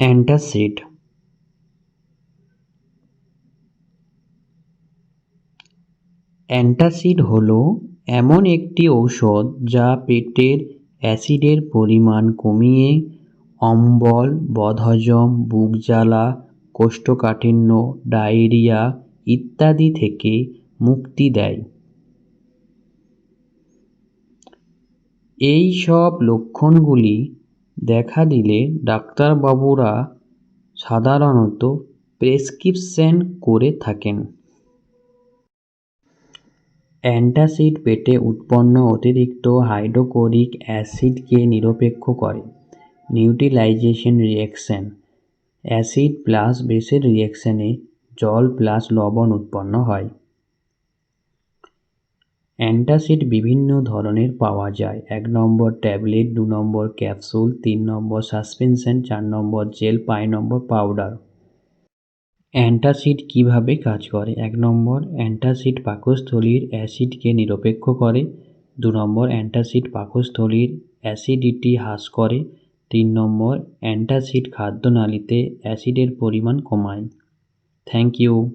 Antacid antacid হলো এমন একটি ঔষধ যা পেটের অ্যাসিডের পরিমাণ কমিয়ে অম্বল, বদহজম, বুক জ্বালা, কোষ্ঠকাঠিন্য, ডায়রিয়া ইত্যাদি থেকে মুক্তি দেয়। এই সব লক্ষণগুলি দেখা দিলে ডাক্তারবাবুরা সাধারণত প্রেসক্রিপশন করে থাকেন। অ্যান্টাসিড পেটে উৎপন্ন অতিরিক্ত হাইড্রোক্লোরিক অ্যাসিডকে নিরপেক্ষ করে। নিউট্রিলাইজেশন রিঅ্যাকশন। অ্যাসিড প্লাস বেসের রিঅ্যাকশনে জল প্লাস লবণ উৎপন্ন হয়। অ্যান্টাসিড বিভিন্ন ধরনের পাওয়া যায়। এক নম্বর ট্যাবলেট, দু নম্বর ক্যাপসুল, তিন নম্বর সাসপেনশন, চার নম্বর জেল, পাঁচ নম্বর পাউডার। অ্যান্টাসিড কীভাবে কাজ করে? এক নম্বর, অ্যান্টাসিড পাকস্থলীর অ্যাসিডকে নিরপেক্ষ করে। দু নম্বর, অ্যান্টাসিড পাকস্থলীর অ্যাসিডিটি হ্রাস করে। তিন নম্বর, অ্যান্টাসিড খাদ্যনালীতে অ্যাসিডের পরিমাণ কমায়। Thank you.